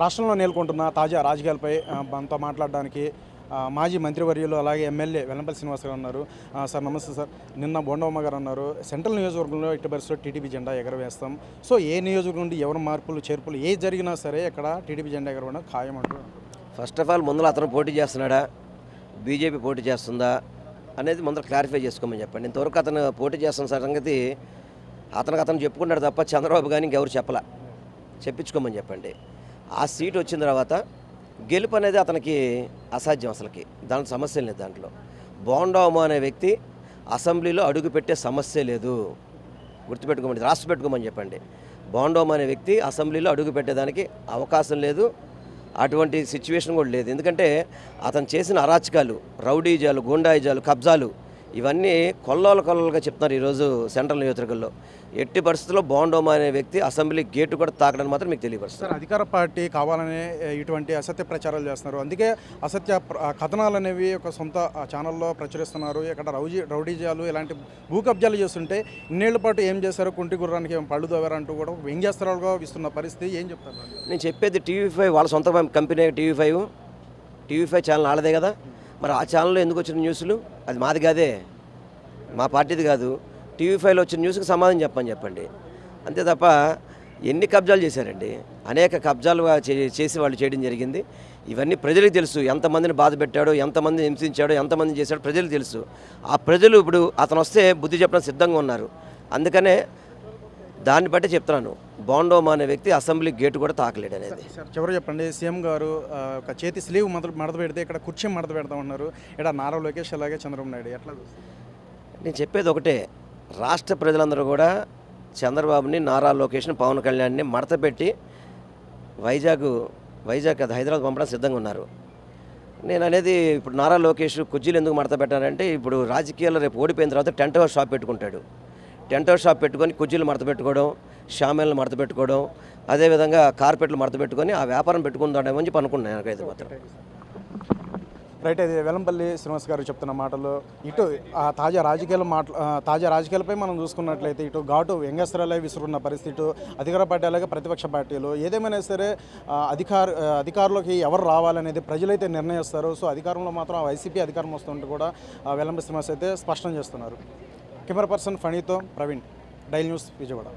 రాష్ట్రంలో నేర్కొంటున్న తాజా రాజకీయాలపై మనతో మాట్లాడడానికి మాజీ మంత్రివర్యులు అలాగే ఎమ్మెల్యే వెల్లంపల్లి శ్రీనివాస్ గారు ఉన్నారు సార్ నమస్తే సార్. నిన్న బోండమ్మ గారు అన్నారు సెంట్రల్ నియోజకవర్గంలో ఎట్టి పరిస్థితుల్లో టీడీపీ జెండా ఎగరవేస్తాం. సో ఏ నియోజకవర్గం నుండి ఎవరు మార్పులు చేర్పులు ఏ జరిగినా సరే ఇక్కడ టీడీపీ జెండా ఎగరవడం ఖాయం అంటూ ఫస్ట్ ఆఫ్ ఆల్ ముందర అతను పోటీ చేస్తున్నాడా? బీజేపీ పోటీ చేస్తుందా? అనేది ముందర క్లారిఫై చేసుకోమని చెప్పండి. ఇంతవరకు అతను పోటీ చేస్తున్న సంగతి అతనికి అతను చెప్పుకున్నాడు తప్ప చంద్రబాబు కానీ ఇంకెవరు చెప్పలా. చెప్పించుకోమని చెప్పండి. ఆ సీట్ వచ్చిన తర్వాత గెలుపు అనేది అతనికి అసాధ్యం అసలుకి. దాని సమస్య లేదు దాంట్లో. బోండాము అనే వ్యక్తి అసెంబ్లీలో అడుగుపెట్టే సమస్య లేదు. గుర్తుపెట్టుకోమని రాసి పెట్టుకోమని చెప్పండి. బోండోమ్ అనే వ్యక్తి అసెంబ్లీలో అడుగు పెట్టేదానికి అవకాశం లేదు. అటువంటి సిచ్యువేషన్ కూడా లేదు. ఎందుకంటే అతను చేసిన అరాచకాలు రౌడీజాలు గుండాయిజాలు కబ్జాలు ఇవన్నీ కొల్లోల కొల్లలుగా చెప్తున్నారు ఈరోజు సెంట్రల్ నియోజకవర్గంలో. ఎట్టి పరిస్థితుల్లో బోండోమ్ అనే వ్యక్తి అసెంబ్లీ గేటు కూడా తాకడం మాత్రం మీకు తెలియపరుస్తారు సార్ అధికార పార్టీ కావాలనే ఇటువంటి అసత్య ప్రచారాలు చేస్తున్నారు. అందుకే అసత్య కథనాలు అనేవి ఒక సొంత ఛానల్లో ప్రచురిస్తున్నారు. ఇక్కడ రౌజీ రౌడీజాలు ఇలాంటి భూ కబ్జాలు చేస్తుంటే ఇన్నేళ్ళ పాటు ఏం చేశారు కుంటి గుర్రానికి ఏం పళ్ళు దోవారంటూ కూడా వ్యంగ్యాస్త్రాలుగా ఇస్తున్న పరిస్థితి. ఏం చెప్తారు? నేను చెప్పేది టీవీ ఫైవ్ వాళ్ళ సొంత company TV five. TV five channel ఆడదే కదా. మరి ఆ ఛానల్లో ఎందుకు వచ్చిన న్యూస్లు అది మాది కాదే. మా పార్టీది కాదు. టీవీ ఫైవ్లో వచ్చిన న్యూస్కి సమాధానం చెప్పని చెప్పండి. అంతే తప్ప ఎన్ని కబ్జాలు చేశారండి? అనేక కబ్జాలు చే- చేసి వాళ్ళు చేయడం జరిగింది. ఇవన్నీ ప్రజలకు తెలుసు. ఎంతమందిని బాధ పెట్టాడో ఎంతమందిని హింసించాడో ఎంతమంది చేశాడో ప్రజలకు తెలుసు. ఆ ప్రజలు ఇప్పుడు అతను వస్తే బుద్ధి చెప్పడం సిద్ధంగా ఉన్నారు. అందుకనే దాన్ని బట్టి చెప్తున్నాను. బోండోమా అనే వ్యక్తి అసెంబ్లీ గేటు కూడా తాకలేడు అనేది. సార్ చివరి చెప్పండి. సీఎం గారు ఒక చేతి స్లీవ్ మడత మడత పెడితే ఇక్కడ కుర్చీ మడత పెడతా ఉన్నారు. ఇక్కడ నారా లోకేష్ అలాగే చంద్రబాబు నాయుడు. ఎట్లా? నేను చెప్పేది ఒకటే. రాష్ట్ర ప్రజలందరూ కూడా చంద్రబాబుని నారా లోకేష్ని పవన్ కళ్యాణ్ని మడత పెట్టి వైజాగ్ వైజాగ్ అది హైదరాబాద్ పంపడం సిద్ధంగా ఉన్నారు. నేను అనేది ఇప్పుడు నారా లోకేష్ కుర్చీలు ఎందుకు మడత పెట్టారంటే ఇప్పుడు రాజకీయాల్లో రేపు ఓడిపోయిన తర్వాత టెంట్ హౌస్ షాప్ పెట్టుకుంటాడు. టెంటర్ షాప్ పెట్టుకొని కుర్చీలు మడత పెట్టుకోవడం షామేళ్ళు మడత పెట్టుకోవడం అదేవిధంగా కార్పెట్లు మడత పెట్టుకొని ఆ వ్యాపారం పెట్టుకుందామని చెప్పి అనుకున్నాను నాకైతే మాత్రం. రైట్ అది వెలంపల్లి శ్రీనివాస్ గారు చెప్తున్న మాటలు ఇటు ఆ తాజా రాజకీయాల మాట తాజా రాజకీయాలపై మనం చూసుకున్నట్లయితే ఇటు ఘాటు వ్యంగ్యాస్త్రాలే విసురున్న పరిస్థితి అధికార పార్టీ అలాగే ప్రతిపక్ష పార్టీలు ఏదేమైనా సరే అధికార అధికారంలోకి ఎవరు రావాలనేది ప్రజలైతే నిర్ణయిస్తారు. సో అధికారంలో మాత్రం ఆ వైసీపీ అధికారం వస్తుంటే కూడా ఆ, శ్రీనివాస్ అయితే స్పష్టం చేస్తున్నారు. కెమెరా పర్సన్ ఫణితో ప్రవీణ్. Dial news Vijayawada.